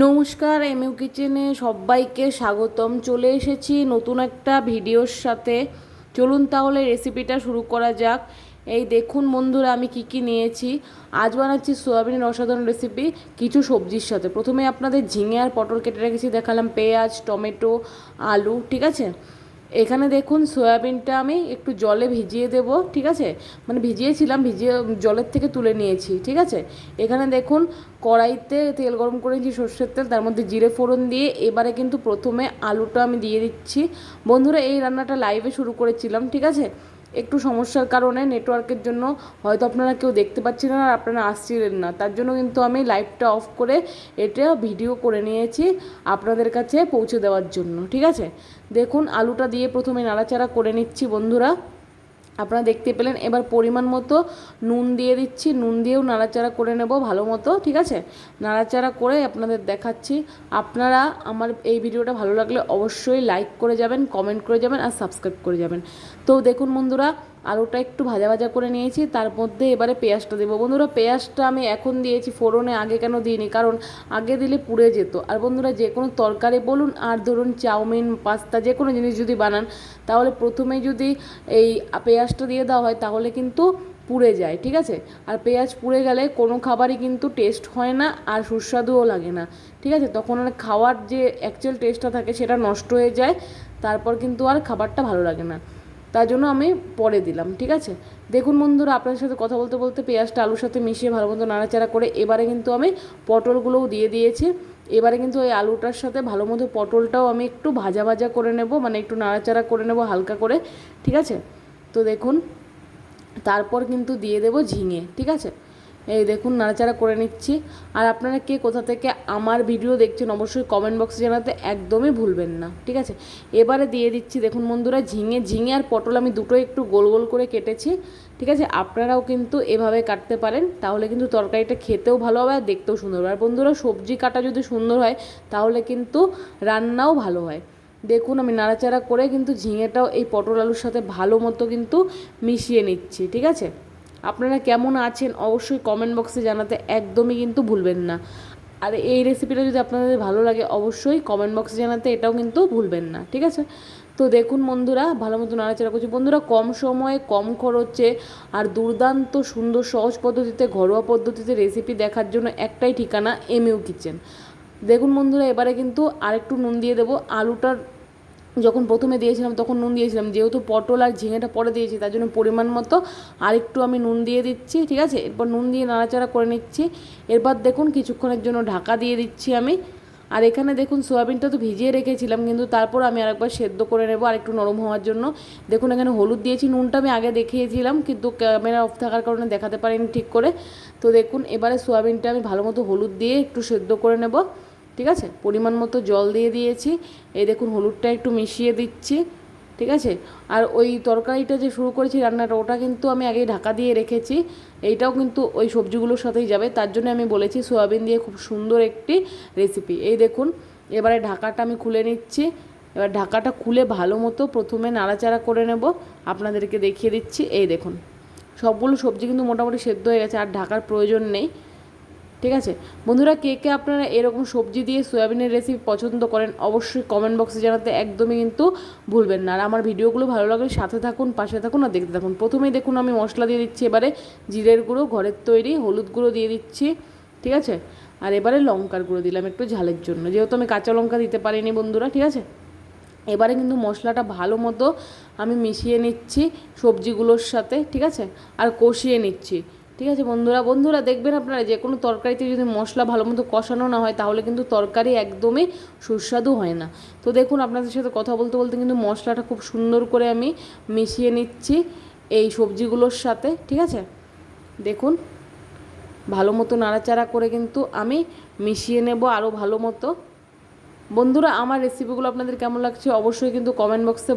নমস্কার, এমইউ কিচেনে সবাইকে স্বাগতম। চলে এসেছি নতুন একটা ভিডিওর সাথে। চলুন তাহলে রেসিপিটা শুরু করা যাক। এই দেখুন বন্ধুরা, আমি কি কি নিয়েছি। আজ বানাচ্ছি সোয়াবিনের অসাধারণ রেসিপি কিছু সবজির সাথে। প্রথমে আপনাদের ঝিঙে আর পটল কেটে রেখেছি, দেখালাম পেঁয়াজ, টমেটো, আলু, ঠিক আছে? এখানে দেখুন সয়াবিনটা আমি একটু জলে ভিজিয়ে দেব, ঠিক আছে? মানে ভিজিয়েছিলাম, ভিজিয়ে জলের থেকে তুলে নিয়েছি, ঠিক আছে? এখানে দেখুন কড়াইতে তেল গরম করেছি সর্ষের তেল, তার মধ্যে জিরে ফোড়ন দিয়ে এবারে কিন্তু প্রথমে আলুটা আমি দিয়ে দিচ্ছি। বন্ধুরা, এই রান্নাটা লাইভে শুরু করেছিলাম, ঠিক আছে? একটু সমস্যার কারণে নেটওয়ার্কের জন্য হয়তো আপনারা কেউ দেখতে পাচ্ছিলেন আর আপনারা আসছিলেন না। তার জন্য কিন্তু আমি লাইভটা অফ করে এটা ভিডিও করে নিয়েছি আপনাদের কাছে পৌঁছে দেওয়ার জন্য। ঠিক আছে? দেখুন, আলুটা দিয়ে প্রথমে নাড়াচাড়া করে নিচ্ছি বন্ধুরা। আপনারা দেখতে পেলেন। এবার পরিমাণ মতো নুন দিয়ে দিচ্ছি। নুন দিয়েও নাড়াচাড়া করে নেব ভালো মতো, ঠিক আছে? নাড়াচাড়া করে আপনাদের দেখাচ্ছি। আপনারা আমার এই ভিডিওটা ভালো লাগলে অবশ্যই লাইক করে যাবেন কমেন্ট করে যাবেন আর সাবস্ক্রাইব করে যাবেন। তো দেখুন বন্ধুরা আলুটা একটু ভাজা ভাজা করে নিয়েছি, তার মধ্যে এবারে পেঁয়াজটা দেবো। বন্ধুরা, পেঁয়াজটা আমি এখন দিয়েছি ফোড়নে, আগে কেন দিইনি? কারণ আগে দিলে পুড়ে যেত। আর বন্ধুরা, যে কোনো তরকারি বলুন, আর ধরুন চাউমিন, পাস্তা, যে কোনো জিনিস যদি বানান, তাহলে প্রথমে যদি এই পেঁয়াজটা দিয়ে দেওয়া হয়, তাহলে কিন্তু পুড়ে যায়, ঠিক আছে? আর পেঁয়াজ পুড়ে গেলে কোনো খাবারই কিন্তু টেস্ট হয় না, আর সুস্বাদুও লাগে না, ঠিক আছে? তখন আর খাওয়ার যে অ্যাকচুয়াল টেস্টটা থাকে, সেটা নষ্ট হয়ে যায়, তারপর কিন্তু আর খাবারটা ভালো লাগে না। তার জন্য আমি পরে দিলাম, ঠিক আছে? দেখুন বন্ধুরা, আপনার সাথে কথা বলতে বলতে পেঁয়াজটা আলুর সাথে মিশিয়ে ভালো মতো নাড়াচাড়া করে এবারে কিন্তু আমি পটলগুলোও দিয়ে দিয়েছি। এবারে কিন্তু ওই আলুটার সাথে ভালো মতো পটলটাও আমি একটু ভাজা ভাজা করে নেব মানে একটু নাড়াচাড়া করে নেব হালকা করে, ঠিক আছে? তো দেখুন, তারপর কিন্তু দিয়ে দেব ঝিঙে, ঠিক আছে? এই দেখুন, নাড়াচাড়া করে নিচ্ছি। আর আপনারা কে কোথা থেকে আমার ভিডিও দেখছেন, অবশ্যই কমেন্ট বক্সে জানাতে একদমই ভুলবেন না, ঠিক আছে? এবারে দিয়ে দিচ্ছি, দেখুন বন্ধুরা, ঝিঙে ঝিঙে আর পটল আমি দুটো একটু গোল গোল করে কেটেছি, ঠিক আছে? আপনারাও কিন্তু এভাবে কাটতে পারেন, তাহলে কিন্তু তরকারিটা খেতেও ভালো হবে আর দেখতেও সুন্দর হবে। আর বন্ধুরা, সবজি কাটা যদি সুন্দর হয়, তাহলে কিন্তু রান্নাও ভালো হয়। দেখুন, আমি নাড়াচাড়া করে কিন্তু ঝিঙেটাও এই পটল আলুর সাথে ভালো মতো কিন্তু মিশিয়ে নিচ্ছি, ঠিক আছে? আপনারা কেমন আছেন অবশ্যই কমেন্ট বক্সে জানাতে একদমই কিন্তু ভুলবেন না। আর এই রেসিপিটা যদি আপনাদের ভালো লাগে অবশ্যই কমেন্ট বক্সে জানাতে এটাও কিন্তু ভুলবেন না, ঠিক আছে? তো দেখুন বন্ধুরা, ভালো মতো নাড়াচাড়া করছি। বন্ধুরা, কম সময়ে কম খরচে আর দুর্দান্ত সুন্দর সহজ পদ্ধতিতে, ঘরোয়া পদ্ধতিতে রেসিপি দেখার জন্য একটাই ঠিকানা এমইউ কিচেন দেখুন বন্ধুরা, এবারে কিন্তু আরেকটু নুন দিয়ে দেবো। আলুটার যখন প্রথমে দিয়েছিলাম তখন নুন দিয়েছিলাম। যেহেতু পটল আর ঝিঙেটা পরে দিয়েছি, তার জন্য পরিমাণ মতো আরেকটু আমি নুন দিয়ে দিচ্ছি, ঠিক আছে? এরপর নুন দিয়ে নাড়াচাড়া করে নিচ্ছি। এরপর দেখুন কিছুক্ষণের জন্য ঢাকা দিয়ে দিচ্ছি আমি। আর এখানে দেখুন সোয়াবিনটা তো ভিজিয়ে রেখেছিলাম, কিন্তু তারপর আমি আরেকবার সেদ্ধ করে নেব আর একটু নরম হওয়ার জন্য। দেখুন এখানে হলুদ দিয়েছি, নুনটা আমি আগে দেখিয়েছিলাম, কিন্তু ক্যামেরা অফ থাকার কারণে দেখাতে পারিনি ঠিক করে। তো দেখুন এবারে সোয়াবিনটা আমি ভালো মতো হলুদ দিয়ে একটু সেদ্ধ করে নেব। ঠিক আছে? পরিমাণ মতো জল দিয়ে দিয়েছি। এই দেখুন, হলুদটা একটু মিশিয়ে দিচ্ছি, ঠিক আছে? আর ওই তরকারিটা যে শুরু করেছি রান্নাটা, ওটা কিন্তু আমি আগেই ঢাকা দিয়ে রেখেছি। এইটাও কিন্তু ওই সবজিগুলোর সাথেই যাবে। তার জন্য আমি বলেছি সোয়াবিন দিয়ে খুব সুন্দর একটি রেসিপি। এই দেখুন, এবারে ঢাকাটা আমি খুলে নিচ্ছি। এবার ঢাকাটা খুলে ভালো মতো প্রথমে নাড়াচাড়া করে নেব। আপনাদেরকে দেখিয়ে দিচ্ছি। এই দেখুন, সবগুলো সবজি কিন্তু মোটামুটি সেদ্ধ হয়ে গেছে, আর ঢাকার প্রয়োজন নেই। ঠিক আছে? বন্ধুরা, কে কে আপনারা এরকম সবজি দিয়ে সয়াবিনের রেসিপি পছন্দ করেন, অবশ্যই কমেন্ট বক্সে জানাতে একদমই কিন্তু ভুলবেন না। আর আমার ভিডিওগুলো ভালো লাগলে সাথে থাকুন, পাশে থাকুন আর দেখতে থাকুন। প্রথমেই দেখুন, আমি মশলা দিয়ে দিচ্ছি এবারে জিরের গুঁড়ো, ঘরের তৈরি, হলুদ গুঁড়ো দিয়ে দিচ্ছি, ঠিক আছে? আর এবারে লঙ্কার গুঁড়ো দিলাম একটু ঝালের জন্য। যেহেতু আমি কাঁচা লঙ্কা দিতে পারিনি বন্ধুরা, ঠিক আছে? এবারে কিন্তু মশলাটা ভালো মতো আমি মিশিয়ে নিচ্ছি সবজিগুলোর সাথে, ঠিক আছে? আর কষিয়ে নিচ্ছি। ঠিক আছে, বন্ধুরা বন্ধুরা দেখবেন আপনারা যে কোনো তরকারিতে যদি মশলা ভালো মতো কষানো না হয়, তাহলে কিন্তু তরকারি একদমই সুস্বাদু হয় না। তো দেখুন, আপনাদের সাথে কথা বলতে বলতে কিন্তু মশলাটা খুব সুন্দর করে আমি মিশিয়ে নিচ্ছি এই সবজিগুলোর সাথে, ঠিক আছে? দেখুন ভালো মতো নাড়াচাড়া করে কিন্তু আমি মিশিয়ে নেব আরও ভালো মতো বন্ধুরা, আমার রেসিপিগুলো আপনাদের কেমন লাগছে অবশ্যই কিন্তু কমেন্ট বক্সে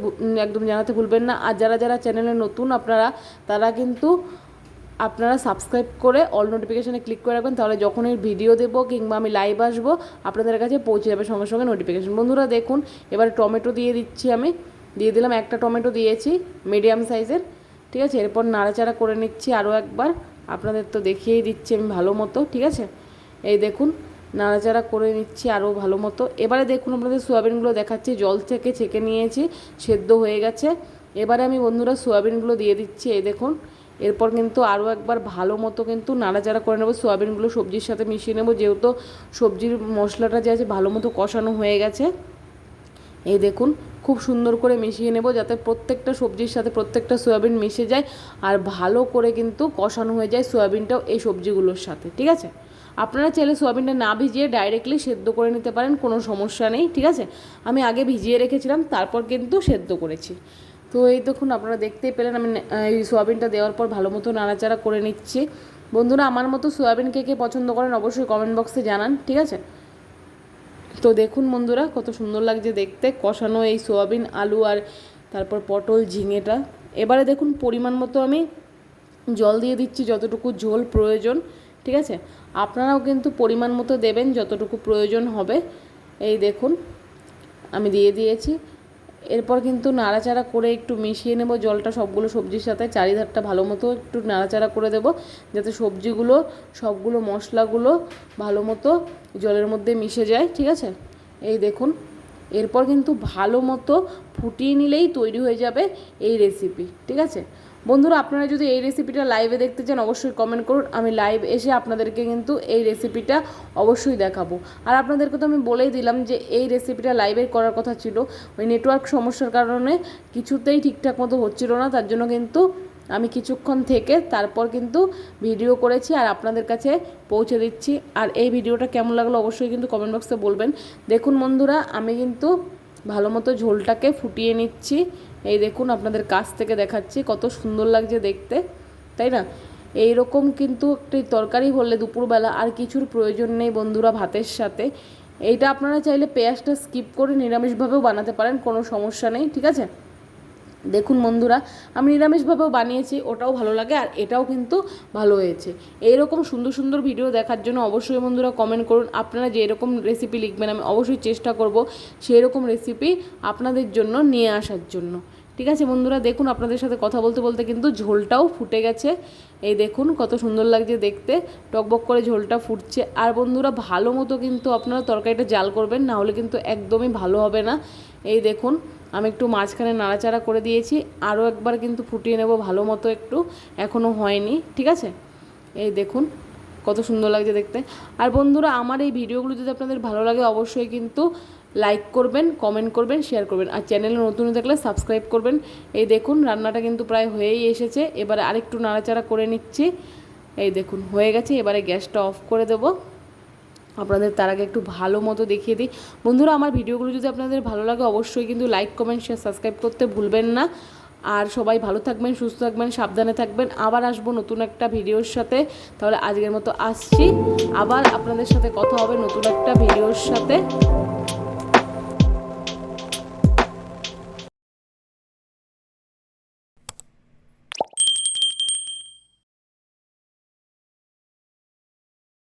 একদম জানাতে ভুলবেন না। আর যারা যারা চ্যানেলে নতুন আপনারা, তারা কিন্তু আপনারা সাবস্ক্রাইব করে অল নোটিফিকেশানে ক্লিক করে রাখবেন, তাহলে যখনই ভিডিও দেবো কিংবা আমি লাইভ আসব, আপনাদের কাছে পৌঁছে যাবে সঙ্গে সঙ্গে নোটিফিকেশান বন্ধুরা, দেখুন, এবার টমেটো দিয়ে দিচ্ছি আমি। দিয়ে দিলাম একটা টমেটো দিয়েছি মিডিয়াম সাইজের ঠিক আছে? এরপর নাড়াচাড়া করে নিচ্ছি আরও একবার। আপনাদের তো দেখিয়েই দিচ্ছি আমি ভালো মতো, ঠিক আছে? এই দেখুন, নাড়াচাড়া করে নিচ্ছি আরও ভালো মতো। এবারে দেখুন, আপনাদের সোয়াবিনগুলো দেখাচ্ছি। জল থেকে ছেঁকে নিয়েছি, সেদ্ধ হয়ে গেছে। এবারে আমি বন্ধুরা, সোয়াবিনগুলো দিয়ে দিচ্ছি, এই দেখুন। এরপর কিন্তু আরও একবার ভালো মতো কিন্তু নাড়াচাড়া করে নেব। সোয়াবিনগুলো সবজির সাথে মিশিয়ে নেব। যেহেতু সবজির মশলাটা যে আছে ভালো মতো কষানো হয়ে গেছে। এই দেখুন, খুব সুন্দর করে মিশিয়ে নেব যাতে প্রত্যেকটা সবজির সাথে প্রত্যেকটা সয়াবিন মিশে যায় আর ভালো করে কিন্তু কষানো হয়ে যায় সয়াবিনটাও এই সবজিগুলোর সাথে, ঠিক আছে? আপনারা চাইলে সোয়াবিনটা না ভিজিয়ে ডাইরেক্টলি সেদ্ধ করে নিতে পারেন, কোনো সমস্যা নেই, ঠিক আছে? আমি আগে ভিজিয়ে রেখেছিলাম, তারপর কিন্তু সেদ্ধ করেছি। তো এই দেখুন, আপনারা দেখতেই পেলেন, আমি এই সোয়াবিনটা দেওয়ার পর ভালো মতো নাড়াচাড়া করে নিচ্ছি। বন্ধুরা, আমার মতো সোয়াবিন কে কে পছন্দ করেন অবশ্যই কমেন্ট বক্সে জানান, ঠিক আছে? তো দেখুন বন্ধুরা, কত সুন্দর লাগছে দেখতে, কষানো এই সোয়াবিন, আলু আর তারপর পটল, ঝিঙেটা। এবারে দেখুন, পরিমাণ মতো আমি জল দিয়ে দিচ্ছি, যতটুকু ঝোল প্রয়োজন, ঠিক আছে? আপনারাও কিন্তু পরিমাণ মতো দেবেন, যতটুকু প্রয়োজন হবে। এই দেখুন, আমি দিয়ে দিয়েছি। এরপর কিন্তু নাড়াচাড়া করে একটু মিশিয়ে নেব জলটা সবগুলো সবজির সাথে, চারিধারটা ভালো মতো একটু নাড়াচাড়া করে দেব, যাতে সবজিগুলো, সবগুলো মশলাগুলো ভালো মতো জলের মধ্যে মিশে যায়, ঠিক আছে? এই দেখুন, এরপর কিন্তু ভালো মতো ফুটিয়ে নিলেই তৈরি হয়ে যাবে এই রেসিপি ঠিক আছে? বন্ধুরা, আপনারা যদি এই রেসিপিটা লাইভে দেখতে চান, অবশ্যই কমেন্ট করুন। আমি লাইভ এসে আপনাদেরকে কিন্তু এই রেসিপিটা অবশ্যই দেখাবো। আর আপনাদেরকে তো আমি বলেই দিলাম যে, এই রেসিপিটা লাইভে করার কথা ছিল। ওই নেটওয়ার্ক সমস্যার কারণে কিছুতেই ঠিকঠাক মতো হচ্ছিল না। তার জন্য কিন্তু আমি কিছুক্ষণ থেকে তারপর কিন্তু ভিডিও করেছি আর আপনাদের কাছে পৌঁছে দিচ্ছি। আর এই ভিডিওটা কেমন লাগল অবশ্যই কিন্তু কমেন্ট বক্সে বলবেন। দেখুন বন্ধুরা, আমি কিন্তু ভালো মতো ঝোলটাকে ফুটিয়ে নিচ্ছি। এই দেখুন আপনাদের কাছ থেকে দেখাচ্ছি, কত সুন্দর লাগছে দেখতে, তাই না? এই রকম কিন্তু একটি তরকারি হলে দুপুরবেলা আর কিছুর প্রয়োজন নেই বন্ধুরা ভাতের সাথে। এইটা আপনারা চাইলে পেঁয়াজটা স্কিপ করে নিরামিষভাবেও বানাতে পারেন, কোনো সমস্যা নেই, ঠিক আছে? দেখুন বন্ধুরা, আমি নিরামিষভাবেও বানিয়েছি, ওটাও ভালো লাগে আর এটাও কিন্তু ভালো হয়েছে। এইরকম সুন্দর সুন্দর ভিডিও দেখার জন্য অবশ্যই বন্ধুরা কমেন্ট করুন। আপনারা যে এরকম রেসিপি লিখবেন, আমি অবশ্যই চেষ্টা করব সেই রকম রেসিপি আপনাদের জন্য নিয়ে আসার জন্য। ঠিক আছে বন্ধুরা, দেখুন আপনাদের সাথে কথা বলতে বলতে কিন্তু ঝোলটাও ফুটে গেছে। এই দেখুন কত সুন্দর লাগছে দেখতে। টকবক করে ঝোলটা ফুটছে। আর বন্ধুরা, ভালো মতো কিন্তু আপনারা তরকারিটা জাল করবেন, না হলে কিন্তু একদমই ভালো হবে না। এই দেখুন, আমি একটু মাঝখানে নাড়াচাড়া করে দিয়েছি। আরও একবার কিন্তু ফুটিয়ে নেব ভালো মতো একটু। এখনও হয়নি, ঠিক আছে? এই দেখুন, কত সুন্দর লাগছে দেখতে। আর বন্ধুরা, আমার এই ভিডিওগুলো যদি আপনাদের ভালো লাগে, অবশ্যই কিন্তু লাইক করবেন কমেন্ট করবেন শেয়ার করবেন। আর চ্যানেলে নতুন থাকলে সাবস্ক্রাইব করবেন। এই দেখুন, রান্নাটা কিন্তু প্রায় হয়েই এসেছে। এবারে আরেকটু নাড়াচাড়া করে নিচ্ছি। এই দেখুন, হয়ে গেছে। এবারে গ্যাসটা অফ করে দেবো। আপনাদের তার আগে একটু ভালো মতো দেখিয়ে দিই। বন্ধুরা, আমার ভিডিওগুলো যদি আপনাদের ভালো লাগে, অবশ্যই কিন্তু লাইক কমেন্ট শেয়ার সাবস্ক্রাইব করতে ভুলবেন না। আর সবাই ভালো থাকবেন, সুস্থ থাকবেন, সাবধানে থাকবেন। আবার আসব নতুন একটা ভিডিওর সাথে। তাহলে আজকের মতো আসছি। আবার আপনাদের সাথে কথা হবে নতুন একটা ভিডিওর সাথে।